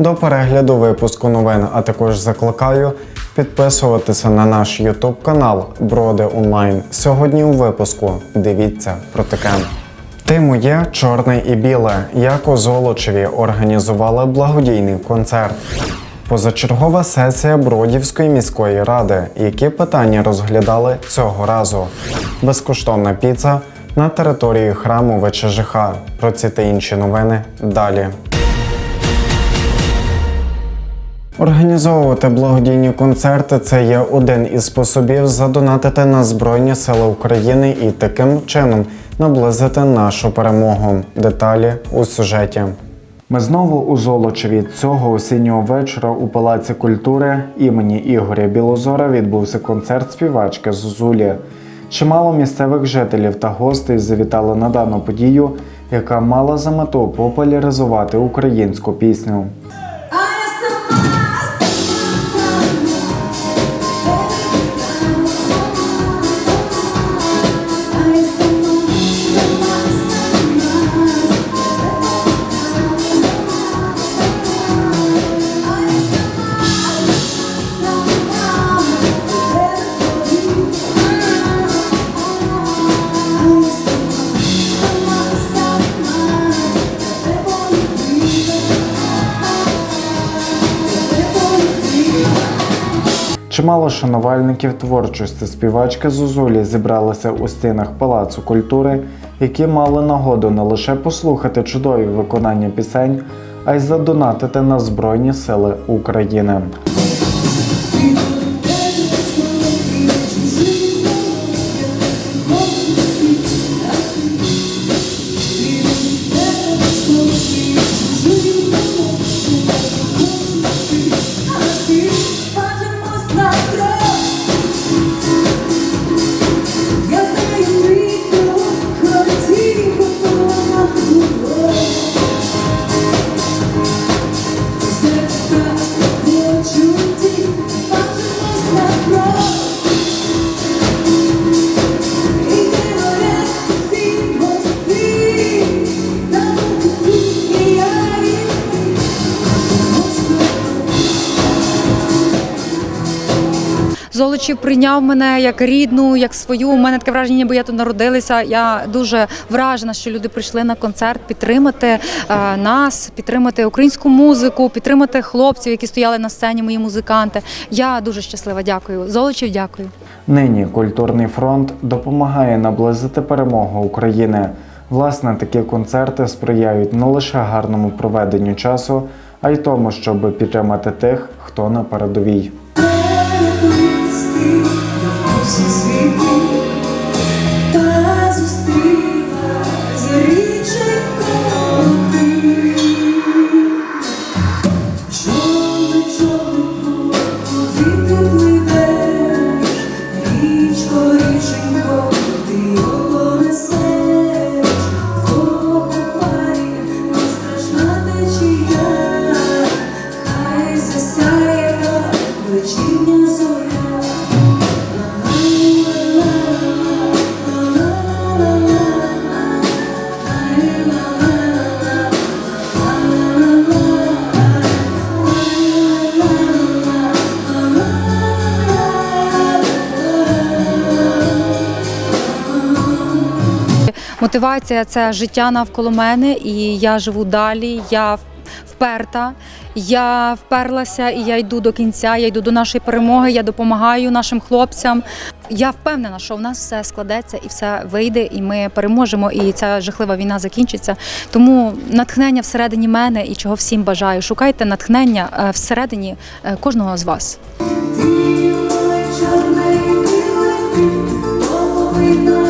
до перегляду випуску новин, а також закликаю підписуватися на наш YouTube канал Броди Онлайн. Сьогодні у випуску дивіться про таке. Ти моє чорне і біле, як у Золочеві організували благодійний концерт. Позачергова сесія Бродівської міської ради. Які питання розглядали цього разу? Безкоштовна піца на території храму ВЧЖХ. Про ці та інші новини далі. Організовувати благодійні концерти це є один із способів задонатити на Збройні Сили України і таким чином наблизити нашу перемогу. Деталі у сюжеті. Ми знову у Золочеві цього осіннього вечора у Палаці культури імені Ігоря Білозора відбувся концерт співачки Зозулі. Чимало місцевих жителів та гостей завітали на дану подію, яка мала за мету популяризувати українську пісню. Чимало шанувальників творчості співачки Зозулі зібралися у стінах Палацу культури, які мали нагоду не лише послухати чудові виконання пісень, а й задонатити на Збройні Сили України. Золочів прийняв мене як рідну, як свою. У мене таке враження, ніби я тут народилася. Я дуже вражена, що люди прийшли на концерт підтримати е, нас, підтримати українську музику, підтримати хлопців, які стояли на сцені, мої музиканти. Я дуже щаслива. Дякую. Золочів, дякую. Нині культурний фронт допомагає наблизити перемогу України. Власне, такі концерти сприяють не лише гарному проведенню часу, а й тому, щоб підтримати тих, хто на передовій. Річко, річенько, Мотивація це життя навколо мене, і я живу далі. Я вперта. Я вперлася і я йду до кінця. Я йду до нашої перемоги. Я допомагаю нашим хлопцям. Я впевнена, що в нас все складеться і все вийде, і ми переможемо. І ця жахлива війна закінчиться. Тому натхнення всередині мене і чого всім бажаю. Шукайте натхнення е, всередині е, кожного з вас. Моє чорне і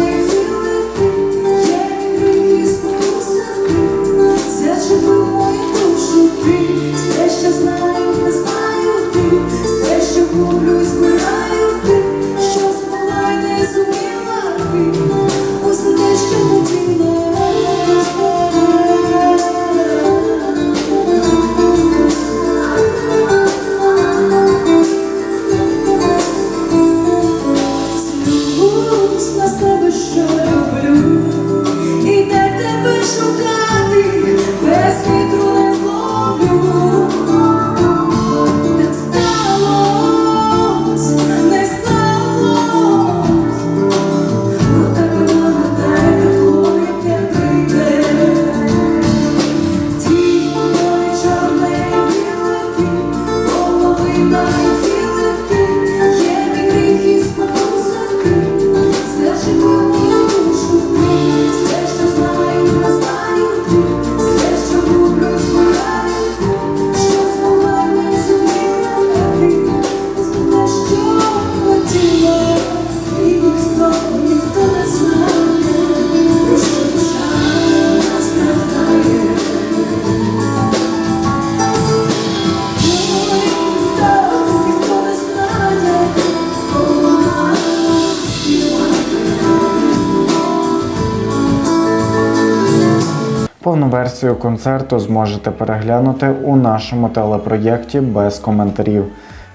Повну версію концерту зможете переглянути у нашому телепроєкті без коментарів.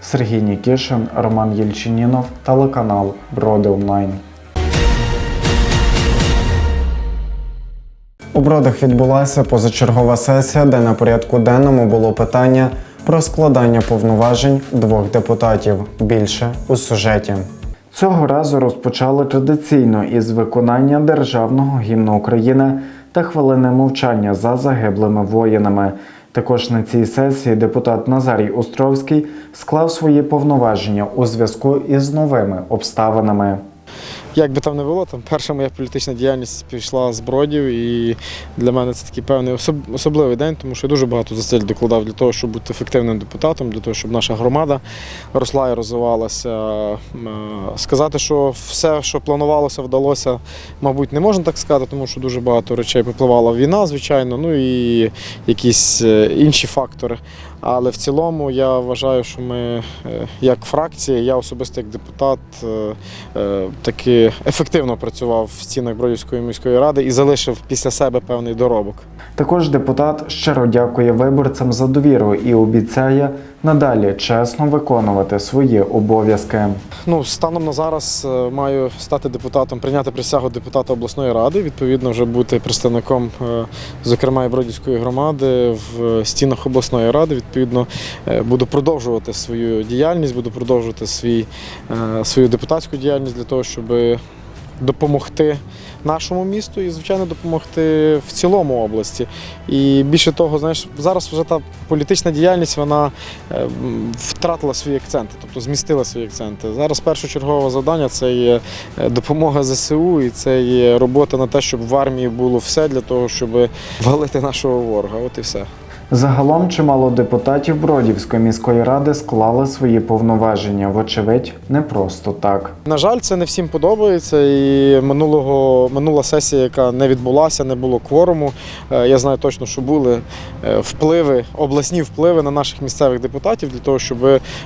Сергій Нікішин, Роман Єльчинінов, телеканал Броди Онлайн. У Бродах відбулася позачергова сесія, де на порядку денному було питання про складання повноважень двох депутатів. Більше у сюжеті. Цього разу розпочали традиційно із виконання державного гімну України та хвилини мовчання за загиблими воїнами. Також на цій сесії депутат Назарій Островський склав свої повноваження у зв'язку із новими обставинами. Як би там не було, там перша моя політична діяльність пішла з бродів, і для мене це такий певний особ- особливий день, тому що я дуже багато зусиль докладав для того, щоб бути ефективним депутатом, для того, щоб наша громада росла і розвивалася. Е, Сказати, що все, що планувалося, вдалося, мабуть, не можна так сказати, тому що дуже багато речей попливала війна, звичайно, ну і якісь е, інші фактори. Але в цілому я вважаю, що ми е, як фракція, я особисто як депутат е, ефективно працював в стінах Бродівської міської ради і залишив після себе певний доробок. Також депутат щиро дякує виборцям за довіру і обіцяє надалі чесно виконувати свої обов'язки. Ну, станом на зараз е, маю стати депутатом, прийняти присягу депутата обласної ради, відповідно, вже бути представником, е, зокрема, і Бродівської громади в стінах обласної ради. Відповідно, е, буду продовжувати свою діяльність, буду продовжувати свій, свою депутатську діяльність для того, щоб допомогти нашому місту і, звичайно, допомогти в цілому області. І більше того, знаєш, зараз вже та політична діяльність вона е, втратила свої акценти, тобто змістила свої акценти. Зараз першочергове завдання це є е, допомога ЗСУ і це є робота на те, щоб в армії було все для того, щоб валити нашого ворога. От і все. Загалом чимало депутатів Бродівської міської ради склали свої повноваження, вочевидь, не просто так. На жаль, це не всім подобається. І минулого минула сесія, яка не відбулася, не було кворуму. Е, Я знаю точно, що були е, впливи, обласні впливи на наших місцевих депутатів для того, щоб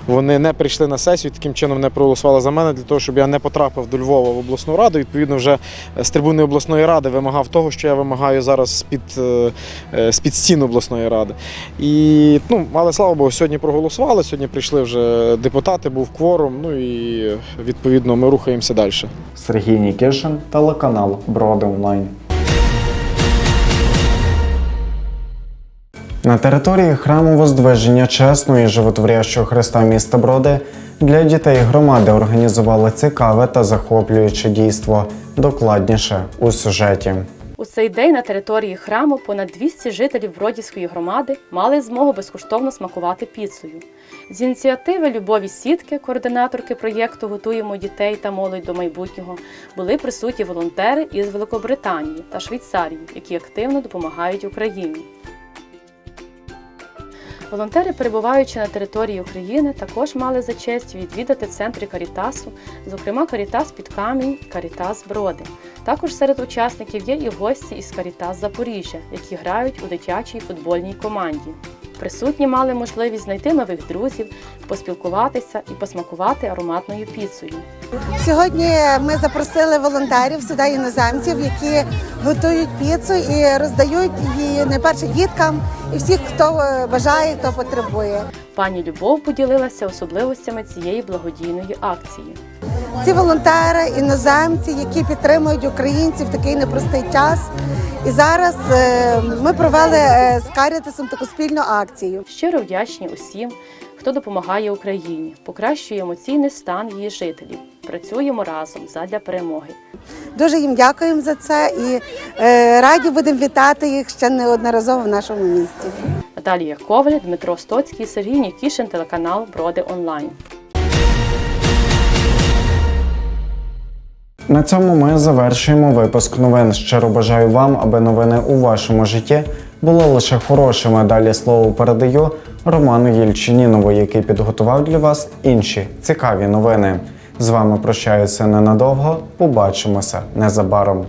вони не прийшли на сесію, таким чином не проголосували за мене, для того, щоб я не потрапив до Львова в обласну раду. Відповідно, вже з трибуни обласної ради вимагав того, що я вимагаю зараз з-під, е, е, з-під стін обласної ради. І ну, але слава Богу, сьогодні проголосували. Сьогодні прийшли вже депутати, був кворум. Ну і відповідно ми рухаємося далі. Сергій Нікішин, телеканал Броди Онлайн. На території храму Воздвиження чесного і животворящого Христа міста Броди для дітей громади організували цікаве та захоплююче дійство. Докладніше у сюжеті. У цей день на території храму понад 200 жителів Бродівської громади мали змогу безкоштовно смакувати піцею. З ініціативи Любові Сітки, координаторки проєкту Готуємо дітей та молодь до майбутнього, були присутні волонтери із Великобританії та Швейцарії, які активно допомагають Україні. Волонтери, перебуваючи на території України, також мали за честь відвідати центри Карітасу, зокрема Карітас під камінь, Карітас Броди. Також серед учасників є і гості із Карітас Запоріжжя, які грають у дитячій футбольній команді. Присутні мали можливість знайти нових друзів, поспілкуватися і посмакувати ароматною піцею. Сьогодні ми запросили волонтерів сюди іноземців, які готують піцу і роздають її найперше діткам і всіх, хто е, бажає, хто потребує. Пані Любов поділилася особливостями цієї благодійної акції. Ці волонтери, іноземці, які підтримують українців в такий непростий час. І зараз е, ми провели е, з Карітасом таку спільну акцію. Щиро вдячні усім, хто допомагає Україні, покращує емоційний стан її жителів. Працюємо разом задля перемоги. Дуже їм дякуємо за це і е, раді будемо вітати їх ще неодноразово в нашому місті. Наталія Коваль, Дмитро Стоцький, Сергій Нікішин, телеканал Броди Онлайн. На цьому ми завершуємо випуск новин. Щиро бажаю вам, аби новини у вашому житті були лише хорошими. Далі слово передаю Роману Єльчинінову, який підготував для вас інші цікаві новини. З вами прощаюся ненадовго. Побачимося незабаром.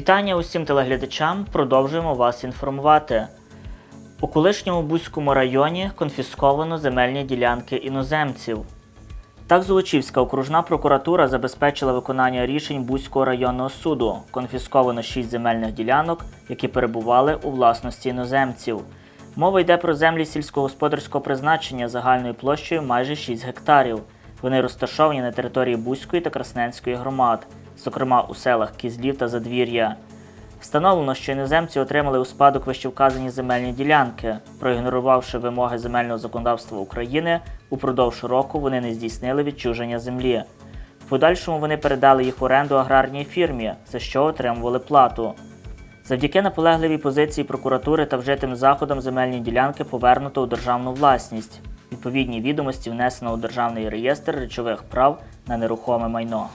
Вітання усім телеглядачам. Продовжуємо вас інформувати. У колишньому Бузькому районі конфісковано земельні ділянки іноземців. Так, Золочівська окружна прокуратура забезпечила виконання рішень Бузького районного суду. Конфісковано 6 земельних ділянок, які перебували у власності іноземців. Мова йде про землі сільськогосподарського призначення загальною площею майже 6 гектарів. Вони розташовані на території Бузької та Красненської громад, зокрема у селах Кізлів та Задвір'я. Встановлено, що іноземці отримали у спадок вищевказані земельні ділянки. Проігнорувавши вимоги земельного законодавства України, упродовж року вони не здійснили відчуження землі. В подальшому вони передали їх в оренду аграрній фірмі, за що отримували плату. Завдяки наполегливій позиції прокуратури та вжитим заходам земельні ділянки повернуто у державну власність. Відповідні відомості внесено у Державний реєстр речових прав на нерухоме майно.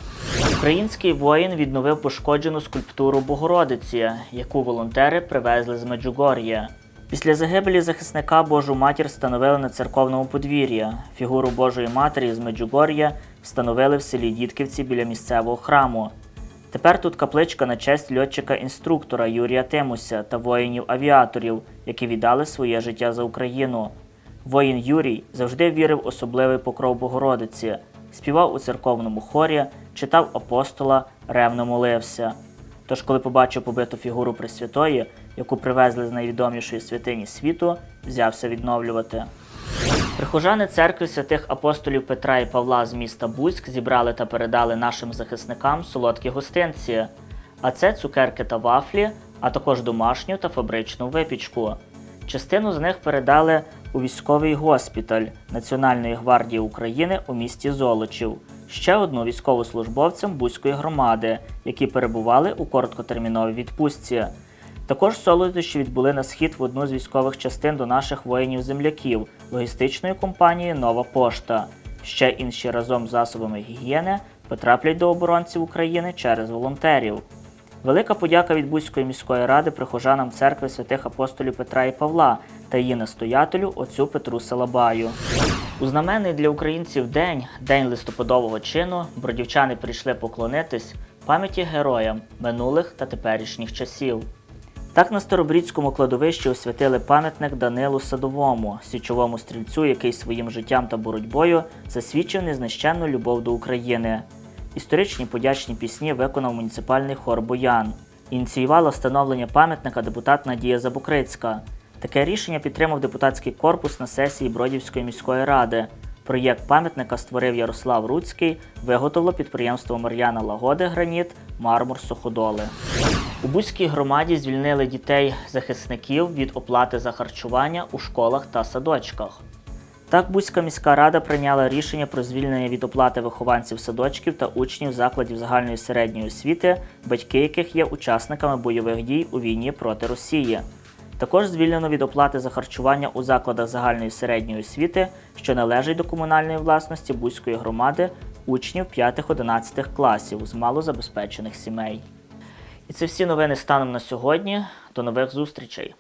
Український воїн відновив пошкоджену скульптуру Богородиці, яку волонтери привезли з Меджугор'я. Після загибелі захисника Божу матір встановили на церковному подвір'ї. Фігуру Божої Матері з Меджугор'я встановили в селі Дідківці біля місцевого храму. Тепер тут капличка на честь льотчика-інструктора Юрія Тимуся та воїнів-авіаторів, які віддали своє життя за Україну. Воїн Юрій завжди вірив в особливий покров Богородиці, співав у церковному хорі, читав апостола, ревно молився. Тож, коли побачив побиту фігуру Пресвятої, яку привезли з найвідомішої святині світу, взявся відновлювати. Прихожани церкви святих апостолів Петра і Павла з міста Бузьк зібрали та передали нашим захисникам солодкі гостинці. А це цукерки та вафлі, а також домашню та фабричну випічку. Частину з них передали у військовий госпіталь Національної гвардії України у місті Золочів, ще одну військовослужбовцям Бузької громади, які перебували у короткотерміновій відпустці. Також солодощі відбули на схід в одну з військових частин до наших воїнів-земляків логістичної компанії Нова Пошта. Ще інші разом з засобами гігієни потраплять до оборонців України через волонтерів. Велика подяка від Бузької міської ради прихожанам церкви святих апостолів Петра і Павла та її настоятелю отцю Петру Салабаю. У знаменний для українців день, день листопадового чину, бродівчани прийшли поклонитись пам'яті героям минулих та теперішніх часів. Так на Старобрідському кладовищі освятили пам'ятник Данилу Садовому, січовому стрільцю, який своїм життям та боротьбою засвідчив незнищенну любов до України. Історичні подячні пісні виконав муніципальний хор Боян. Ініціювала встановлення пам'ятника депутат Надія Забукрицька. Таке рішення підтримав депутатський корпус на сесії Бродівської міської ради. Проєкт пам'ятника створив Ярослав Руцький, виготовило підприємство Мар'яна Лагоди Граніт, Мармур Суходоли. У Бузькій громаді звільнили дітей-захисників від оплати за харчування у школах та садочках. Так, Бузька міська рада прийняла рішення про звільнення від оплати вихованців садочків та учнів закладів загальної середньої освіти, батьки яких є учасниками бойових дій у війні проти Росії. Також звільнено від оплати за харчування у закладах загальної середньої освіти, що належать до комунальної власності Бузької громади, учнів 5-11 класів з малозабезпечених сімей. І це всі новини станом на сьогодні. До нових зустрічей!